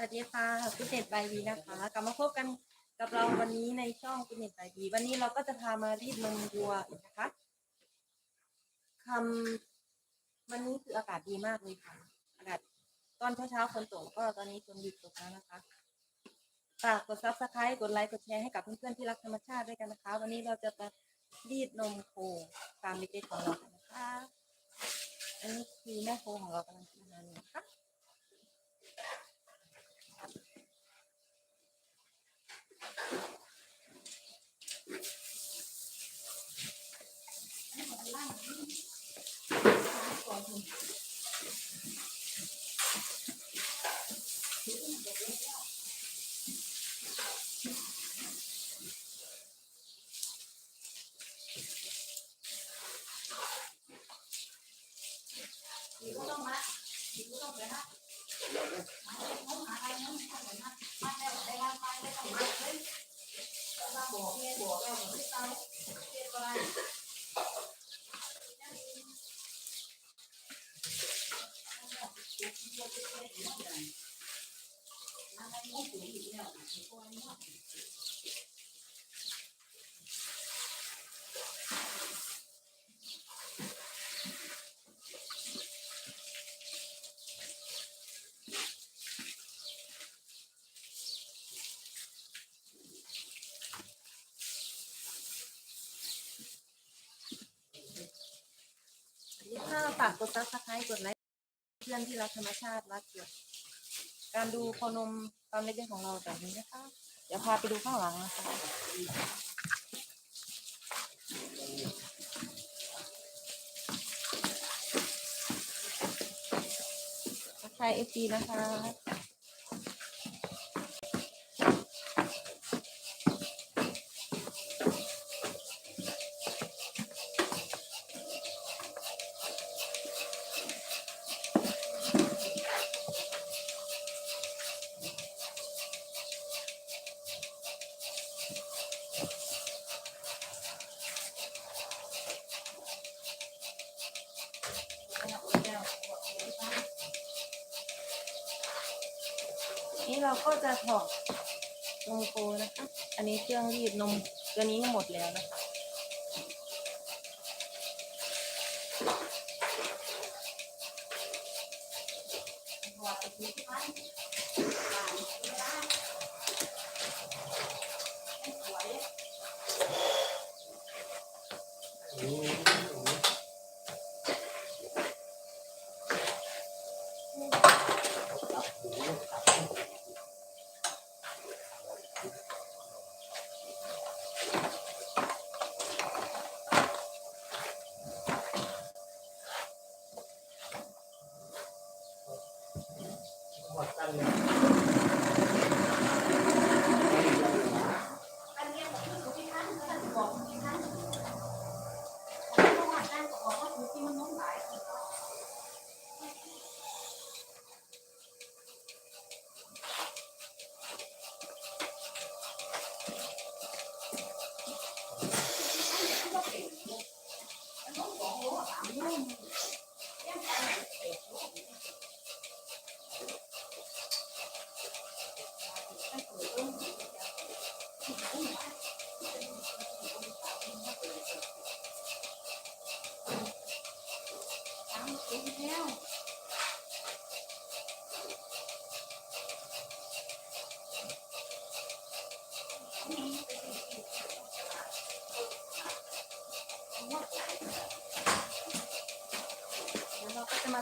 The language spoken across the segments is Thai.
สวัสดีค่ะฟิตเนสบายบีนะคะกลับมาพบกันกับเราวันนี้ในช่องฟิตเนสบายบีวันนี้เราก็จะพามารีดนมวัวอีกนะคะคำวันนี้คืออากาศดีมากเลยค่ะ อากาศตอนเช้าๆฝนตกก็ตอนนี้ฝนหยุดตกแล้วนะคะฝากกดซับสไครต์กดไลค์กดแชร์ให้กับเพื่อนๆที่รักธรรมชาติด้วยกันนะคะ วันนี้เราจะไปรีดนมโคตามเด็กของเรากันนะคะอันนี้คือแม่โคของเรากำลังทำงานอยู่นะคะ ถ้าฝากกดซับสไครต์กดไลค์เพื่อนที่รักธรรมชาติรักเกี่ยวการดูโคนม ตามเล็กๆของเราแบบนี้นะคะ เดี๋ยวพาไปดูข้างหลังนะคะทักทายเอฟซีนะคะ เดี๋ ยวเราก็จะม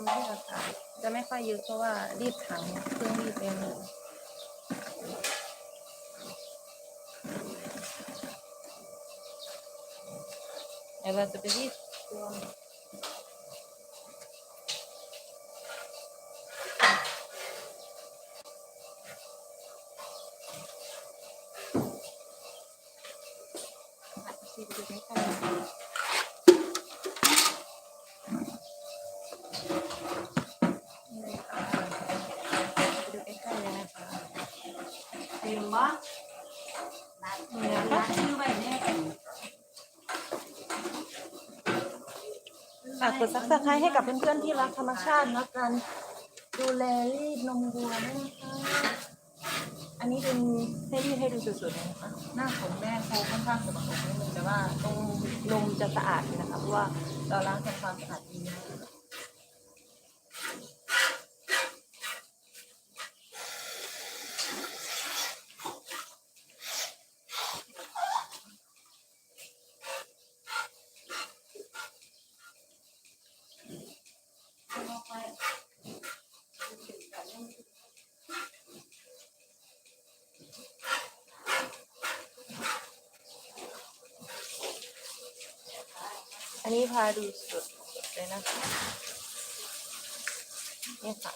นมที่เราทานจะไม่ค่อยเยอะเพราะว่ารีดถังเครื่องรีดเองเลยเดี๋ยวเราจะไปรีดตัว ซีดูใกล้ๆนี่เลยค่ะไปดูใกล้ๆเลยนะคะ เต็มบ่นัด นี่นะ นั คะ ดชื่อไว้แน่ ฝากกดซับสไครต์ให้กับเพื่อนๆที่รักธรรมชาติและการดูแลรีดนมวัวด้วยนะคะอันนี้เป็นให้รีดให้ดูสดๆเลยนะคะหน้าของแม่โคค่อนข้างสกปรกนิดนึงแต่ว่าตรงนมจะสะอาดอยู่นะคะเพราะว่าเราล้างทำความสะอาดดีนะ อั นนี้พาดูสดๆเลยนะคะนี่ค่ะ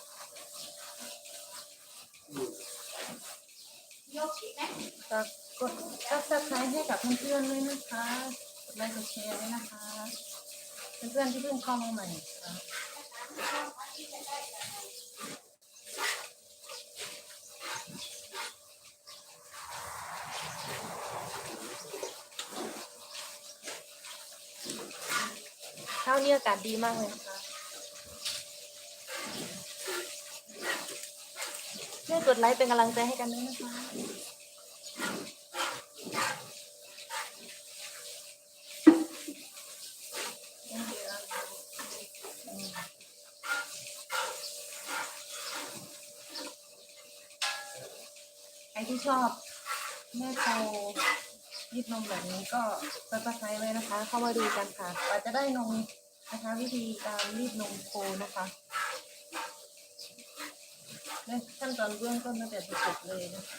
ฝากกดซับสไครต์ให้กับเพื่อนๆด้วยนะคะกดไลค์กดแชร์ด้วยนะคะ เพื่อนๆที่เพิ่งเข้ามาใหม่านี้อากาศดีมากเลยนะคะช่วยกดไลค์เป็นกำลังใจให้กันด้วยนะคะใครที่ชอบแม่โตรีดนมแบบนี้ก็ซับสไครต์ไว้นะคะ เข้ามาดูกันค่ะกว่าจะได้นม นะคะ วิธีการรีดนมโคนะคะในขั้นตอนเบื้องต้นตั้งแต่สุดเลยนะคะ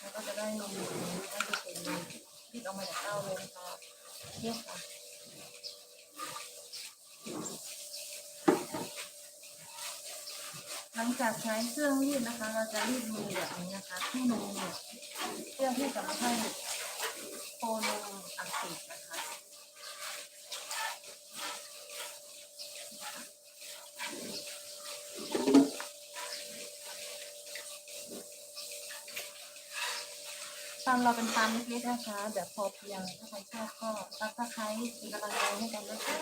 แล้วก็จะได้นมแบบนี้ได้จะเป็นรีดออกมาจากเต้าเลยนะคะเนี่ยค่ะหลังจากใช้เครื่องรีดนะคะ เราจะรีดมือแบบนี้นะคะที่นมเนี่ยเพื่อที่จะไม่ให้โคนมอักเสบนะคะ ฟาร์มเราเป็นฟาร์มเล็กๆนะคะ แบบพอเพียง ถ้าใครชอบก็ซับสไครต์เป็นกำลังใจให้กันนะคะ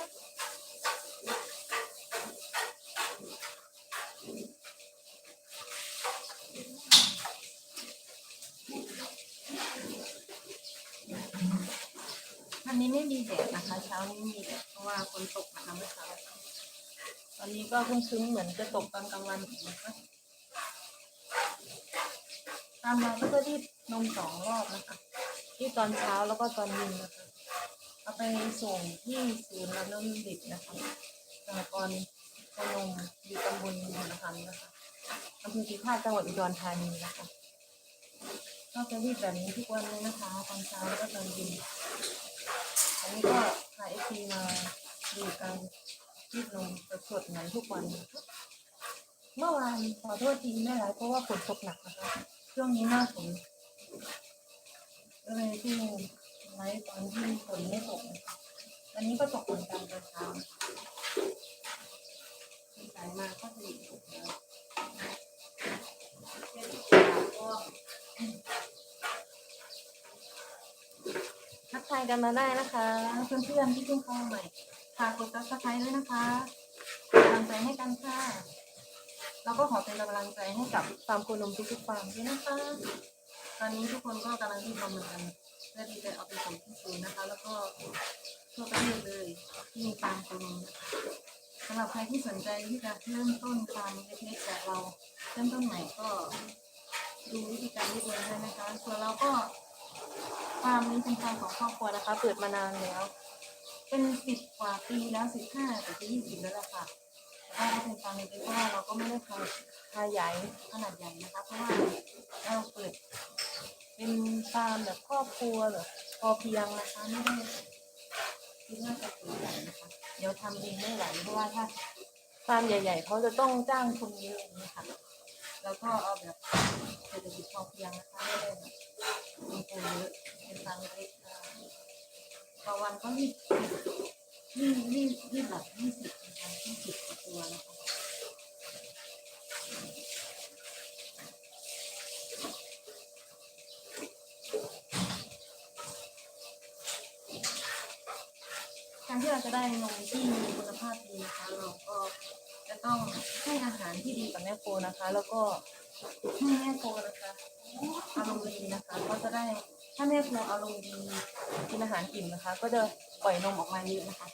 วันนี้ไม่มีแดดนะคะ เช้านี้มีแดดเพราะว่าฝนตกนะคะเมื่อเช้าตอนนี้ก็ครึ้มๆเหมือนจะตกตอนกลางวันอีกนะคะ ตามมาก็รีดนมสองรอบนะคะรีดตอนเช้าแล้วก็ตอนเย็นนะคะ เอาไปส่งที่ศูนย์รับน้ำดิบนะคะสหกรณ์พนมอยู่ตำบลบุญธรรมนะคะอำเภอพิพาทจังหวัดอุดรธานีนะคะก็จะรีดแบบนี้ทุกวันเลยนะคะตอนเช้าแล้วก็ตอนเย็นอันนี้ก็พาเอฟีมาดูการรีดนมสดๆเหมือนทุกวัน เมื่อวานขอโทษทีแม่ไรเพราะว่าฝนตกหนักนะคะ ช่วงนี้หน้าฝนก็เลยที่ไว้ตอนที่ฝนไม่ตกนะคะวันนี้ก็ตกเหมือนกันตอนเช้าสายมาก็จะตกแล้วทักทายกันมาได้นะคะ เพื่อนๆที่เพิ่งเข้ามาใหม่ฝากกดซับสไครต์ด้วยนะคะเป็นกำลังใจให้กันค่ะ แล้วก็ขอเป็นกำลังใจให้กับฟาร์มโคนมทุกๆฟาร์มด้วยนะคะ ตอนนี้ทุกคนก็กำลังที่ทำงานเพื่อที่จะเอาไปส่งที่ศูนย์นะคะ แล้วก็ทั่วประเทศเลยที่มีฟาร์มโคนมนะคะสำหรับใครที่สนใจที่จะเริ่มต้นฟาร์มเล็กๆแบบเราเริ่มต้นใหม่ก็ดูวิธีการเลี้ยงด้วยนะคะ ส่วนเราก็ฟาร์มนี้เป็นฟาร์มของครอบครัวนะคะ เปิดมานานแล้ว เป็นสิบกว่าปีแล้วสิบห้าแต่จะยี่สิบแล้วล่ะค่ะ แต่ว่าเป็นฟาร์มเล็กๆเราะว่าเราก็ไม่ได้ขยขยายขนาดใหญ่นะคะเพราะว่าเราเปิดเป็นฟาร์มแบบครอบครัวแบบพอเพียงนะคะไม่ได้คิดว่าจะเปิดใหญ่นะคะเดี๋ยวทำเองไม่ไหวเพราะว่าถ้าฟาร์มใหญ่ๆเขาจะต้องจ้างคนเยอะอย่างนี้ค่ะแล้วก็เอาแบบเศรษฐกิจพอเพียงนะคะไม่ได้แบบมีคนเยอะเป็นฟาร์มเล็กๆอ่าต่อวันก็รีบ รีบรีบรีบแบบยี่สิบนะคะยี่สิบตัวนะคะการที่เราจะได้นมที่มีคุณภาพดีนะคะ เราก็จะต้องให้อาหารที่ดีกับแม่โคนะคะ แล้วก็ให้แม่โคนะคะอารมณ์ดีนะคะก็จะได้ถ้าแม่โคอารมณ์ดีกินอาหารอิ่มนะคะ ก็จะปล่อยนมออกมาเยอะนะคะ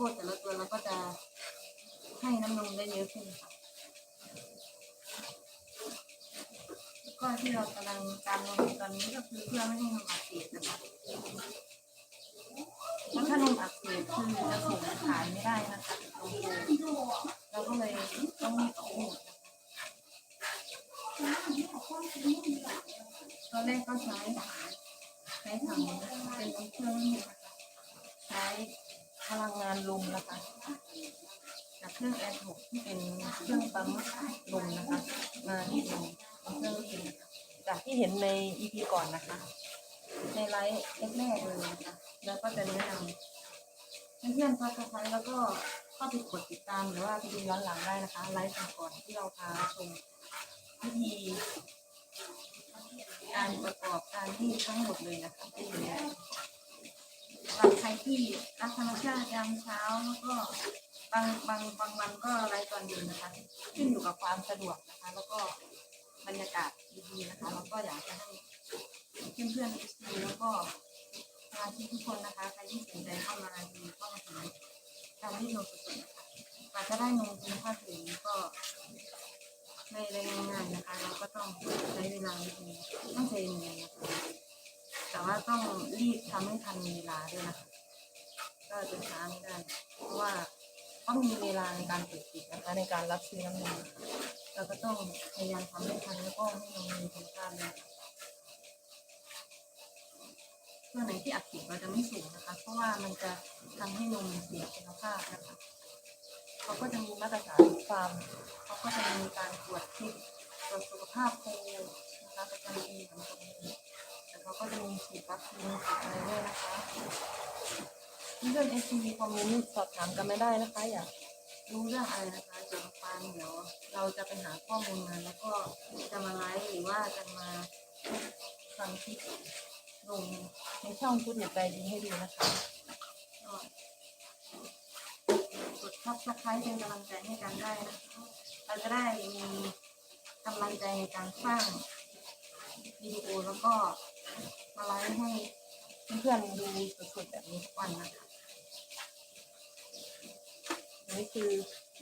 โคแต่ละตัวเราก็จะให้น้ำนมได้เยอะขึ้นค่ะก็ที่เรากำลังการนมตอนนี้ก็คือเพื่อไม่ให้นมอักเสบนะคะเพราะถ้านมอักเสบคือจะส่งขายไม่ได้นะคะเราก็เลยต้องรีออกหมดนะคะตอนแรกก็ใช้ใช้ถังเป็นเครื่องนี่นะคะใช้พลังงานลมนะคะ จากเครื่องแอร์หกที่เป็นเครื่องปั๊มลมนะคะ มาที่ลมเป็นเครื่องลูกชิ้นนะคะจากที่เห็นใน EP ก่อนนะคะ ในไลฟ์แรกๆเลยนะคะแล้วก็จะแนะนำเพื่อนๆพักกันแล้วก็เข้าไปกดติดตามหรือว่าไปดูย้อนหลังได้นะคะ ไลฟ์ก่อนที่เราพาชมวิธีการประกอบการที่ทั้งหมดเลยนะคะที่อยู่ในสำหรับใครที่รักธรรมชาติยามเช้าแล้วก็บางบางบางวันก็ไลฟ์ตอนเย็นนะคะ ขึ้นอยู่กับความสะดวกนะคะ แล้วก็บรรยากาศดีๆนะคะแล้วก็อยากจะให้ เพื่อนๆเอฟซีแล้วก็สมาชิกทุกคนนะคะใครที่สนใจเข้ามาดูเข้ามาถึงการที่นมสดๆนะคะกว่าจะได้นมคุณภาพถึงก็ไม่ได้ง่ายๆนะคะ เราก็ต้องใช้เวลานิดนึงต้องใจเย็นนะคะแต่ว่าต้องรีบทำให้ทันเวลาด้วยนะคะก็จะช้าไม่ได้เพราะว่าต้องมีเวลาในการเปิดปิดนะคะในการรับซื้อน้ำนเราก็ต้องพยายามทำให้ทันแล้วก็ให้นมมีคุณภาพเลย ตัวไหนที่อักเสบเราจะไม่สูงนะคะ เพราะว่ามันจะทำให้นมเสียคุณภาพนะคะเขาก็จะมีมาตรฐานฟาร์มเขาก็จะมีการตรวจเช็คตรวจสุขภาพโคนะคะประจำปีของตรงนี้แต่เขาก็จะมีฉีดวัคซีนฉีดอะไรด้วยนะคะเพื่อนเอซีคอมเมนต์สอบถามกันไม่ได้นะคะ อยากรู้เรื่องอะไรนะคะเกี่ยวกับฟาร์มเดี๋ยวเราจะไปหาข้อมูลมาแล้วก็จะมาไลฟ์หรือว่าจะมาฟังค ลงในช่องพูดอย่าใจดีให้ดูนะคะกดซับสไครต์เป็นกำลังใจให้กันได้นะเราจะได้มีกำลังใจในการสร้างวิดีโอแล้วก็มาไลฟ์ให้เพื่อนๆดูสดๆแบบนี้ทุกวันนะคะนี่คือ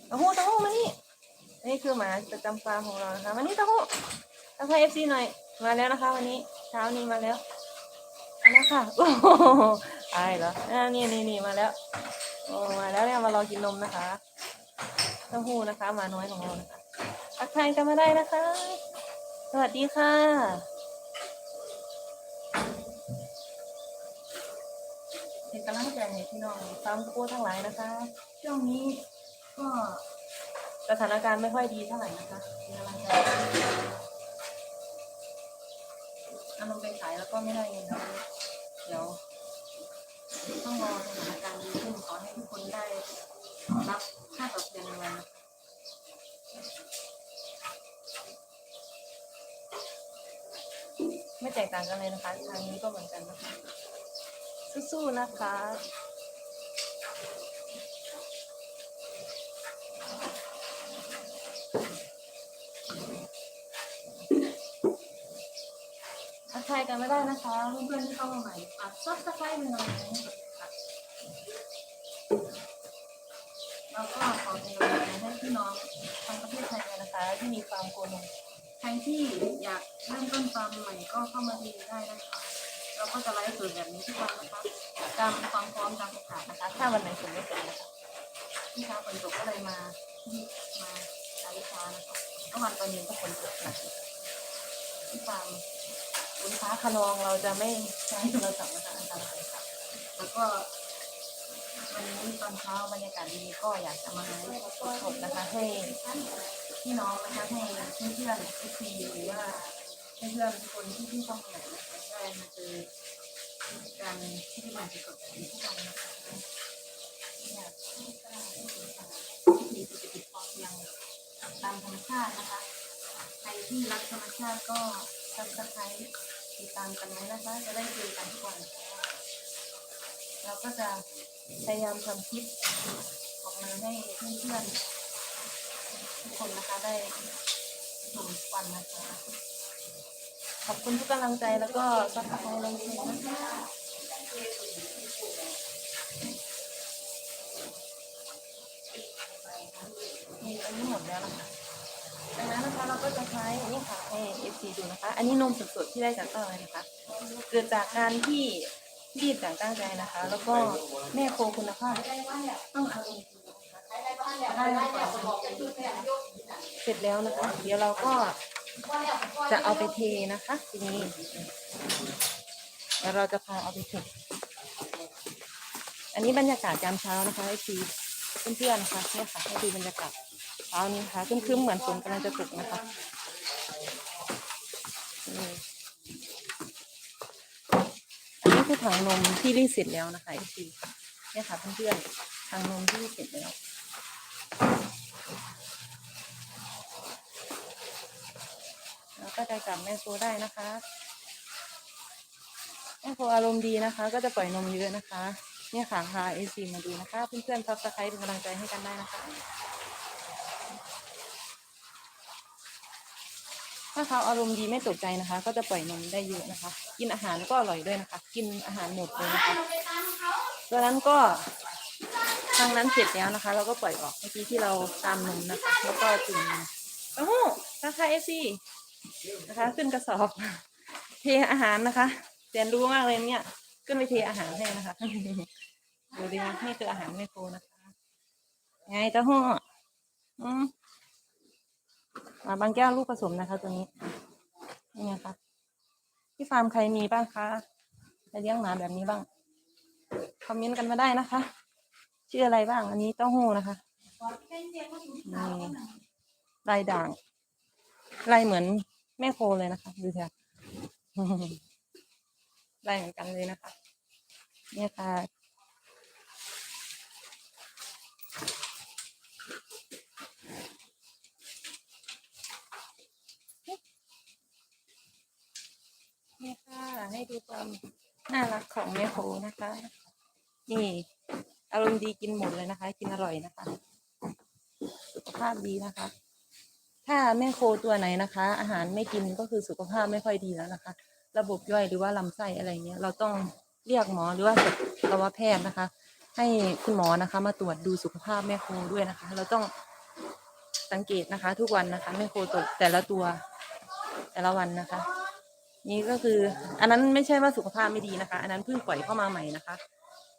ต้าหู้ต้าหู้มานี่นี่คือหมาประจำฟาร์มของเรานะคะมานี่ต้าหู้ทักทายเอฟซีหน่อยมาแล้วนะคะ วันนี้เช้านี้มาแล้ว ค่ะโอ้ตายเหรออ่านี่นี่นี่มาแล้วโอ้มาแล้วเนี่ยมารอกินนมนะคะเต้าหู้นะคะหมาน้อยของเรานะคะทักทายกันมาได้นะคะ สวัสดีค่ะ เป็นกำลังใจให้พี่น้องฟาร์มโคทั้งหลายนะคะ ช่วงนี้ก็สถานการณ์ไม่ค่อยดีเท่าไหร่นะคะเป็นกำลังใจให้เอานมไปขายแล้วก็ไม่ได้เงินแล้ว เดี๋ยวต้องรอสถานการณ์ดีขึ้นขอให้ทุกคนได้รับค่าตอบแทนในวันะไม่แตกต่างกันเลยนะคะ ทางนี้ก็เหมือนกันนะคะ สู้ๆนะคะ ทักทายกันไม่ได้นะคะเพื่อนๆที่เข้ามาใหม่ฝากซับสไครต์เป็นกำลังใจให้กับค่ะแล้วก็ขอเป็นกำลังใจให้พี่น้องทางประเทศไทยนะคะ ที่มีฟาร์มโคนมใครที่อยากเริ่มต้นฟาร์มใหม่ก็เข้ามาดูได้นะคะเราก็จะไลฟ์สดแบบนี้ทุกวันนะคะตามความพร้อมตามสถานนะคะ ถ้าวันไหนฝนไม่ตกนะคะที่ช้าฝนตกก็เลยมาที่มาไลฟ์ช้านะคะเมื่อวันตอนเย็นก็ฝนตกหนักนะคะที่ฟาร์ม คุณฟ้าคะนองเราจะไม่ใช้โทรศัพท์นะคะอันตรายค่ะแล้วก็วันนี้ตอนเช้าบรรยากาศดีก็อยากจะมาไลฟ์สดๆนะคะให้พี่น้องนะคะให้เพื่อนๆทุกทีหรือว่าเพื่อนคนที่ที่เข้ามาใหนะคะได้มาเจอการที่ที่มันจะกดแบบนี้ทุกวันนะคะอยากให้กล้าที่จะทำวิถีเศรษฐกิจพอเพียงตามธรรมชาตินะคะ ใครที่รักธรรมชาติก็ซับสไครต์ ติดตามกันไว้นะคะ จะได้เจอกันทุกวันเราก็จะพยายามทำคลิปออกมาให้เพื่อนๆทุกคนนะคะได้ชมทุกวันนะคะขอบคุณทุกกำลังใจแล้วก็ซับสไครต์ลงทุนนะคะนี่อันนี้หมดแล้วนะคะ ดังนั้นนะคะเราก็จะใช้นี่ค่ะให้ FC ดูนะคะ อันนี้นมสดๆที่ได้จากเต้าเลยนะคะ เกิดจากการที่รีดอย่างตั้งใจนะคะ แล้วก็แม่โคคุณภาพต้องอารมณ์ดีนะคะได้มาก่อนเสร็จแล้วนะคะ เดี๋ยวเราก็จะเอาไปเทนะคะ ทีนี้เดี๋ยวเราจะพาเอาไปเทอันนี้บรรยากาศยามเช้านะคะ FC เพื่อนๆนะคะเนี่ยค่ะให้ดูบรรยากาศ เช้านี้นะคะครึ้มๆเหมือนฝนกำลังจะตกนะคะอันนี้คือถังนมที่รีดเสร็จแล้วนะคะไอซีเนี่ยค่ะเพื่อนๆถังนมที่รีดเสร็จแล้วแล้วก็จะจับแม่โคได้นะคะแม่โคอารมณ์ดีนะคะ ก็จะปล่อยนมเยอะนะคะ เนี่ยค่ะพาไอซีมาดูนะคะ เพื่อนๆซับสไครต์เป็นกำลังใจให้กันได้นะคะ ถ้าเขาอารมณ์ดีไม่ตกใจนะคะ ก็จะปล่อยนมได้เยอะนะคะ กินอาหารก็อร่อยด้วยนะคะ กินอาหารหมดเลยนะคะดังนั้นก็ทางนั้นเสร็จแล้วนะคะ เราก็ปล่อยออกเมื่อกี้ที่เราตามนมนะคะ แล้วก็จุ่มโอ้โหราคาเอซีนะคะ ขึ้นกระสอบ เทอาหารนะคะแสนรู้มากเลยเนี่ย ขึ้นไปเทอาหารให้นะคะดูดิคะนี่คืออาหารแม่โคนะคะ ไงเจ้าห้ออืม อ่าบางแก้วลูกผสมนะคะตัวนี้นี่ไงคะที่ฟาร์มใครมีบ้างคะใครเลี้ยงหมาแบบนี้บ้างคอมเมนต์กันมาได้นะคะชื่ออะไรบ้าง อันนี้เต้าหู้นะคะนี่ลายด่างลายเหมือนแม่โคเลยนะคะ ดูเถอะลายเหมือนกันเลยนะคะ เนี่ยค่ะ นี่ค่ะ ให้ดูความน่ารักของแม่โคนะคะ นี่ อารมณ์ดีกินหมดเลยนะคะ กินอร่อยนะคะสุขภาพดีนะคะ ถ้าแม่โคตัวไหนนะคะ อาหารไม่กินก็คือสุขภาพไม่ค่อยดีแล้วนะคะ ระบบย่อยหรือว่าลำไส้อะไรเงี้ย เราต้องเรียกหมอหรือว่าสัตวแพทย์นะคะ ให้คุณหมอนะคะ มาตรวจดูสุขภาพแม่โคด้วยนะคะ เราต้องสังเกตนะคะ ทุกวันนะคะแม่โคตัวแต่ละตัวแต่ละวันนะคะ นี่ก็คือ อันนั้นไม่ใช่ว่าสุขภาพไม่ดีนะคะ อันนั้นเพิ่งปล่อยเข้ามาใหม่นะคะ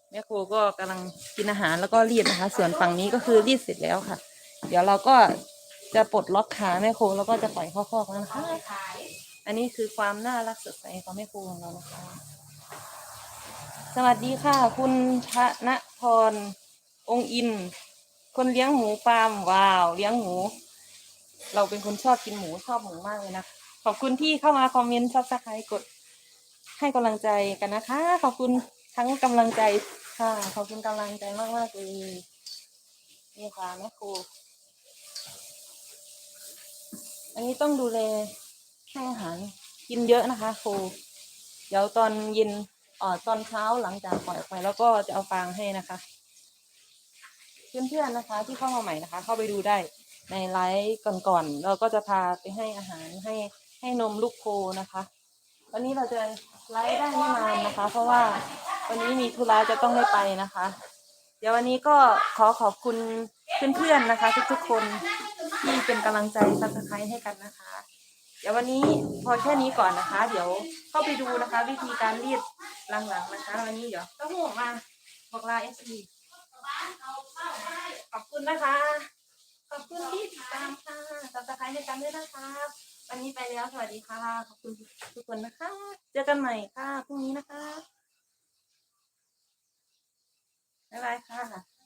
แม่โคก็กำลังกินอาหารแล้วก็รีดนะคะ ส่วนฝั่งนี้ก็คือรีดเสร็จแล้วค่ะ เดี๋ยวเราก็จะปลดล็อกขาแม่โคแล้วก็จะปล่อยเข้าคอกแล้วนะคะอันนี้คือความน่ารักสดใสของแม่โคของเรานะคะ สวัสดีค่ะ คุณธนพรองค์อิน คนเลี้ยงหมูฟาร์มว้าว เลี้ยงหมู เราเป็นคนชอบกินหมูชอบหมูมากเลยนะ ขอบคุณที่เข้ามาคอมเมนต์ซับสไครต์กด ให้กำลังใจกันนะคะ ขอบคุณทั้งกำลังใจค่ะ ขอบคุณกำลังใจมากมากๆเลยนี่ค่ะแม่ครู อันนี้ต้องดูแลให้อาหารกินเยอะนะคะครู เดี๋ยวตอนเย็นเอ่อตอนเช้าหลังจากปล่อยออกไปแล้วก็จะเอาฟางให้นะคะเพื่อนๆนะคะ ที่เข้ามาใหม่นะคะ เข้าไปดูได้ในไลฟ์ก่อนๆเราก็จะพาไปให้อาหารให้ ให้นมลูกโคนะคะ วันนี้เราจะไลฟ์ได้ไม่นานนะคะ เพราะว่าวันนี้มีธุระจะต้องได้ไปนะคะ เดี๋ยววันนี้ก็ขอขอบคุณเพื่อนๆนะคะ ทุกๆคนที่เป็นกำลังใจซับสไครต์ให้กันนะคะ เดี๋ยววันนี้พอแค่นี้ก่อนนะคะ เดี๋ยวเข้าไปดูนะคะ วิธีการรีดหลังๆนะคะ วันนี้เดี๋ยวต้องห่วงมาบอกลาเอสซีขอบคุณนะคะ ขอบคุณที่ติดตามค่ะซับสไครต์ให้กันด้วยนะคะ วันนี้ไปแล้วสวัสดีค่ะ ขอบคุณทุกคนนะคะ เจอกันใหม่ค่ะพรุ่งนี้นะคะบ๊ายบายค่ะ